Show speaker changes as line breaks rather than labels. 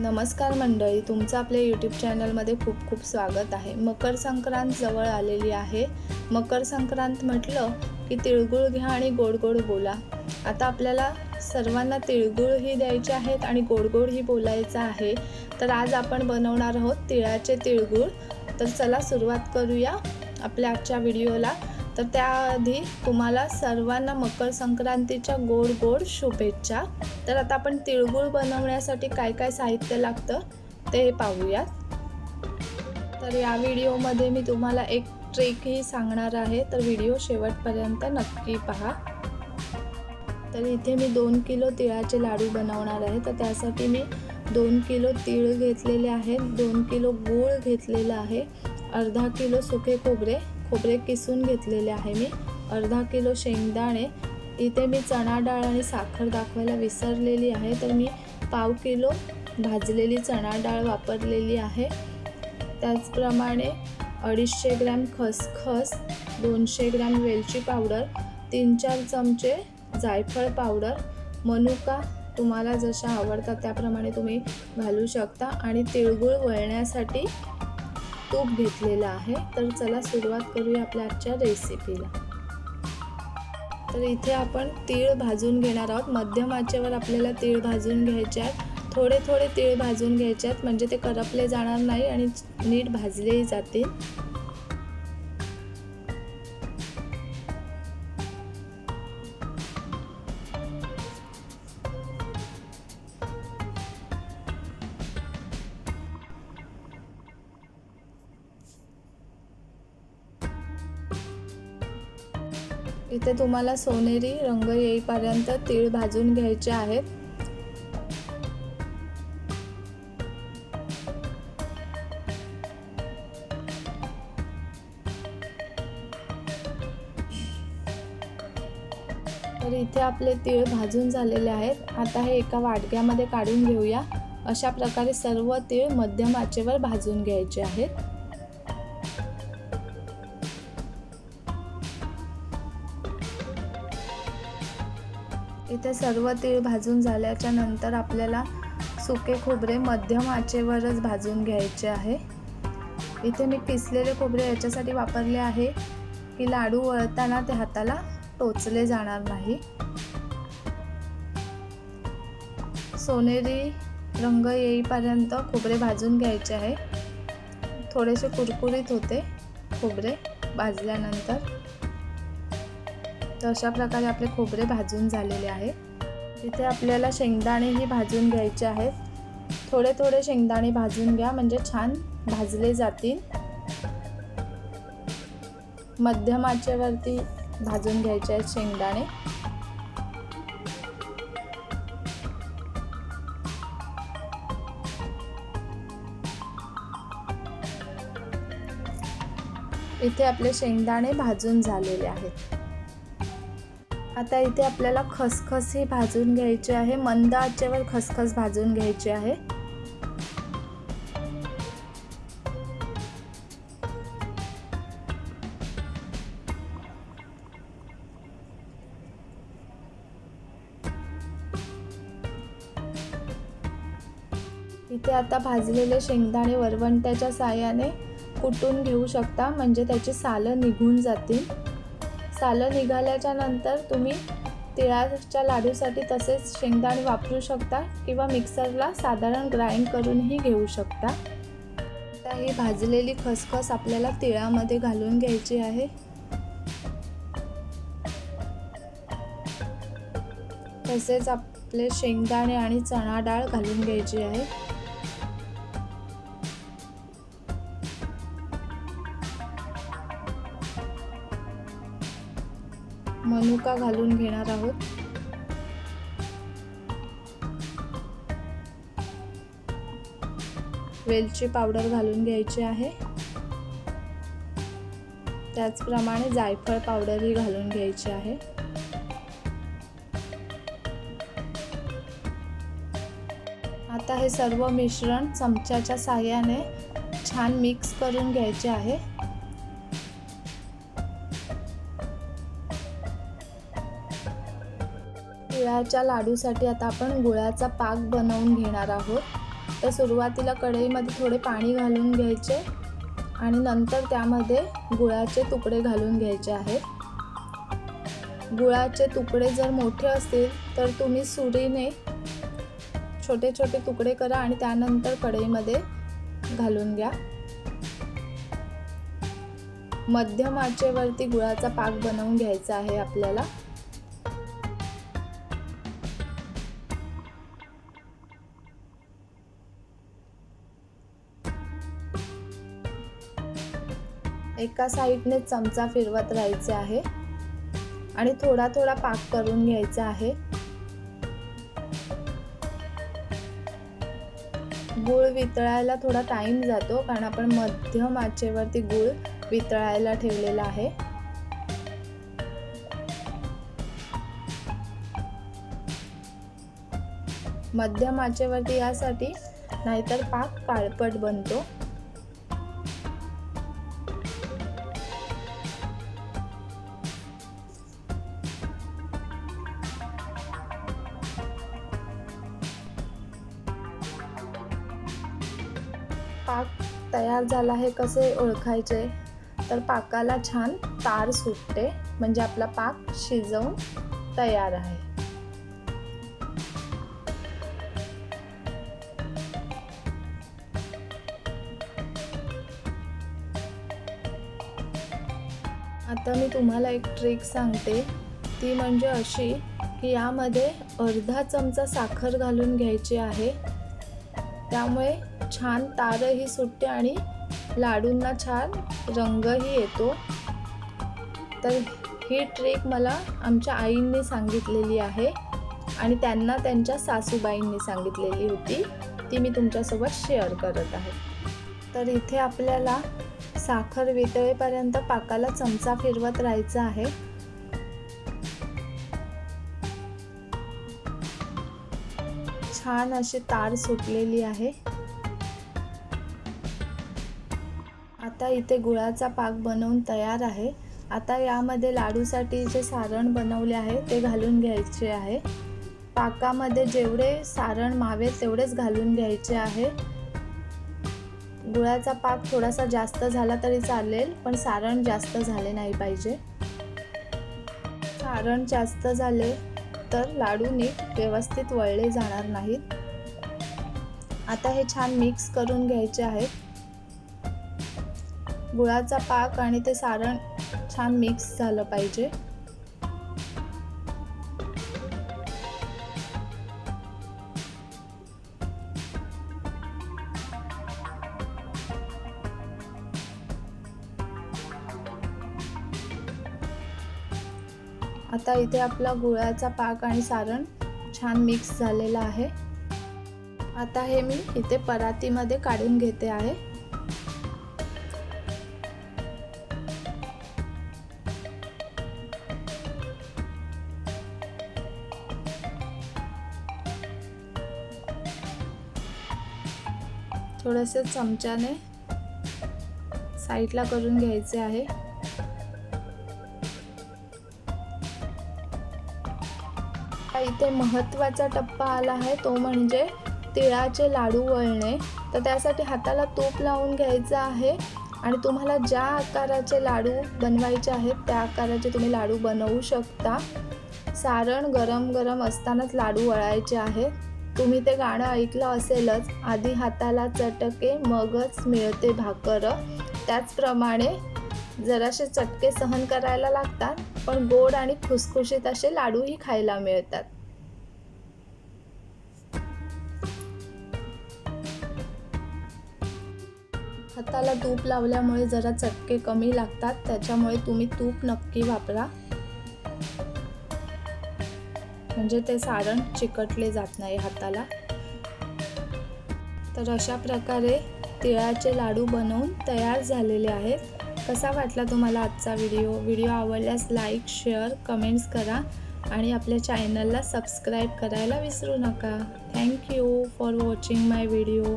नमस्कार मंडळी तुमचं आपल्या यूट्यूब चॅनलमध्ये खूप खूप स्वागत आहे. मकर संक्रांत जवळ आलेली आहे. मकर संक्रांत म्हटलं की तिळगुळ घ्या आणि गोड गोड बोला. आता आपल्याला सर्वांना तिळगुळही द्यायचे आहेत आणि गोड गोडही बोलायचं आहे. तर आज आपण बनवणार आहोत तिळाचे तिळगुळ. तर चला सुरुवात करूया आपल्या आजच्या व्हिडिओला. तर त्याआधी तुम्हाला सर्वांना मकर संक्रांतीच्या गोड गोड शुभेच्छा. तर आता आपण तिळगुळ बनवण्यासाठी काय काय साहित्य लागतं ते पाहूयात. तर या व्हिडिओमध्ये मी तुम्हाला एक ट्रिकही सांगणार आहे तर व्हिडिओ शेवटपर्यंत नक्की पहा. तर इथे मी दोन किलो तिळाचे लाडू बनवणार आहे तर त्यासाठी मी दोन किलो तीळ घेतलेले आहेत दोन किलो गूळ घेतलेला आहे अर्धा किलो सुके खोबरे खोबरे किसून घेतलेले आहे मी. अर्धा किलो शेंगदाणे. इथे मी चणा डाळ आणि साखर दाखवायला विसरलेली आहे. तर मी पाव किलो भाजलेली चणा डाळ वापरलेली आहे. त्याचप्रमाणे अडीचशे ग्रॅम खसखस दोनशे ग्रॅम वेलची पावडर तीन चार चमचे जायफळ पावडर मनुका तुम्हाला जशा आवडतात त्याप्रमाणे तुम्ही घालू शकता. आणि तिळगुळ वळण्यासाठी तूप घेतलेलं आहे तर चला सुरुवात करूया आपल्या आजच्या रेसिपीला तर इथे आपण तीळ भाजून घेणार आहोत. मध्यम आचेवर आपल्याला तीळ भाजून घ्यायचे आहेत. थोडे थोडे तीळ भाजून घ्यायचे आहेत म्हणजे ते करपले जाणार नाही आणि नीट भाजलेही जातील. इथे तुम्हाला सोनेरी रंग येईपर्यंत तीळ भाजून घ्यायचे आहेत. तर इथे आपले तीळ भाजून झालेले आहेत. आता हे एका वाटक्यामध्ये काढून घेऊया. अशा प्रकारे सर्व तीळ मध्यम आचेवर भाजून घ्यायचे आहेत. इथे सर्व तीळ भाजून झाल्याच्यानंतर आपल्याला सुके खोबरे मध्यम आचेवरच भाजून घ्यायचे आहे. इथे मी पिसलेले खोबरे याच्यासाठी वापरले आहे. की लाडू वळताना ते हाताला टोचले जाणार नाही. सोनेरी रंग येईपर्यंत खोबरे भाजून घ्यायचे आहे. थोडेसे कुरकुरीत होते खोबरे भाजल्यानंतर. तर अशा प्रकारे आपले खोबरे भाजून झालेले आहे इथे आपल्याला शेंगदाणेही भाजून घ्यायचे आहेत. थोडे थोडे शेंगदाणे भाजून घ्या म्हणजे छान भाजले जातील. मध्यम आचेवरती भाजून घ्यायचे आहेत शेंगदाणे. इथे आपले शेंगदाणे भाजून झालेले आहेत. आता इथे आपल्याला खसखस ही भाजून घ्यायची आहे. मंद आचेवर खसखस भाजून घ्यायची आहे. इथे आता भाजलेले शेंगदाणे वरवंट्याच्या साह्याने कुटून घेऊ शकता. म्हणजे त्याची सालं निघून जातील. सालं निघाल्याच्या नंतर तुम्ही तिळाच्या लाडूसाठी तसेच शेंगदाणे वापरू शकता किंवा मिक्सरला साधारण ग्राइंड करूनही घेऊ शकता. आता ही भाजलेली खसखस आपल्याला तिळामध्ये घालून घ्यायची आहे. तसेच आपले शेंगदाणे आणि चणा डाळ घालून घ्यायची आहे. मनुका घालून घेणार आहोत. वेलची पावडर घालून घ्यायची आहे. त्याचप्रमाणे जायफळ पावडरही घालून घ्यायची आहे. आता हे सर्व मिश्रण चमच्याच्या साह्याने छान मिक्स करून घ्यायचे आहे. तिळाच्या लाडूसाठी आता आपण गुळाचा पाक बनवून घेणार आहोत. तर सुरुवातीला कढईमध्ये थोडे पाणी घालून घ्यायचे आणि नंतर त्यामध्ये गुळाचे तुकडे घालून घ्यायचे आहेत. गुळाचे तुकडे जर मोठे असतील तर तुम्ही सुरीने छोटे छोटे तुकडे करा आणि त्यानंतर कढईमध्ये घालून घ्या. मध्यम आचेवरती गुळाचा पाक बनवून घ्यायचा आहे आपल्याला. एका साईडने चमचा फिरवत राहायचे आहे आणि थोडा थोडा पाक करून घ्यायचा आहे. गूळ वितळायला थोडा टाइम जातो कारण आपण मध्यम आचेवरती गूळ वितळायला ठेवलेला आहे. मध्यम आचेवरती यासाठी नाहीतर पाक काळपट बनतो. पाक तयार झाला आहे कसे ओळखायचे? तर पाकाला छान तार सुटते म्हणजे आपला पाक शिजवून तयार आहे. आता मी तुम्हाला एक ट्रिक सांगते. ती म्हणजे अशी की यामध्ये अर्धा चमचा साखर घालून घ्यायची आहे. त्यामुळे छान तारही सुटते आणि लाडूंना छान रंगही येतो. तर ही ट्रेक मला आमच्या आईंनी सांगितलेली आहे आणि त्यांना त्यांच्या सासूबाईंनी सांगितलेली होती. ती मी तुमच्यासोबत शेअर करत आहे. तर इथे आपल्याला साखर वितळेपर्यंत पाकाला चमचा फिरवत राहायचा आहे. छान अशी तार सुटलेली आहे. आता इथे गुळाचा पाक बनवून तयार आहे. आता यामध्ये लाडूसाठी जे सारण बनवले आहे ते घालून घ्यायचे आहे. पाकामध्ये जेवढे सारण मावे तेवढेच घालून घ्यायचे आहे. गुळाचा पाक थोडासा जास्त झाला तरी चालेल पण सारण जास्त झाले नाही पाहिजे. सारण जास्त झाले तर लाडू नीट व्यवस्थित वळले जाणार नाहीत. आता हे छान मिक्स करून घ्यायचे आहेत. गुळाचा पाक आणि ते सारण छान मिक्स झालं पाहिजे. आता इथे आपला गुळाचा पाक आणि सारण छान मिक्स झालेला आहे. आता हे मी इथे परातीमध्ये काढून घेते आहे. थोडंसं चमच्याने साईडला करून घ्यायचे आहे. इथे महत्त्वाचा टप्पा आला आहे तो म्हणजे तिळाचे लाडू वळणे. तर त्यासाठी हाताला तूप लावून घ्यायचं आहे आणि तुम्हाला ज्या आकाराचे लाडू बनवायचे आहेत त्या आकाराचे तुम्ही लाडू बनवू शकता. सारण गरम गरम असतानाच लाडू वळायचे आहेत तुम्ही ते गाणं ऐकलं असेलच आधी हाताला चटके मगच मिळते भाकरं. त्याचप्रमाणे जरासे चटके सहन करायला लागतात. पण गोड आणि खुसखुशीत असे लाडूही खायला मिळतात. हाताला तूप लावल्यामुळे जरा चटके कमी लागतात त्याच्यामुळे तुम्ही तूप नक्की वापरा. म्हणजे ते सारण चिकटले जात नाही हाताला. तर अशा प्रकारे तिळाचे लाडू बनवून तयार झालेले आहेत. कसा वाटला तुम्हाला आजचा व्हिडिओ व्हिडिओ आवडल्यास लाईक शेअर कमेंट्स करा आणि आपल्या चॅनलला सबस्क्राईब करायला विसरू नका. Thank you for watching my video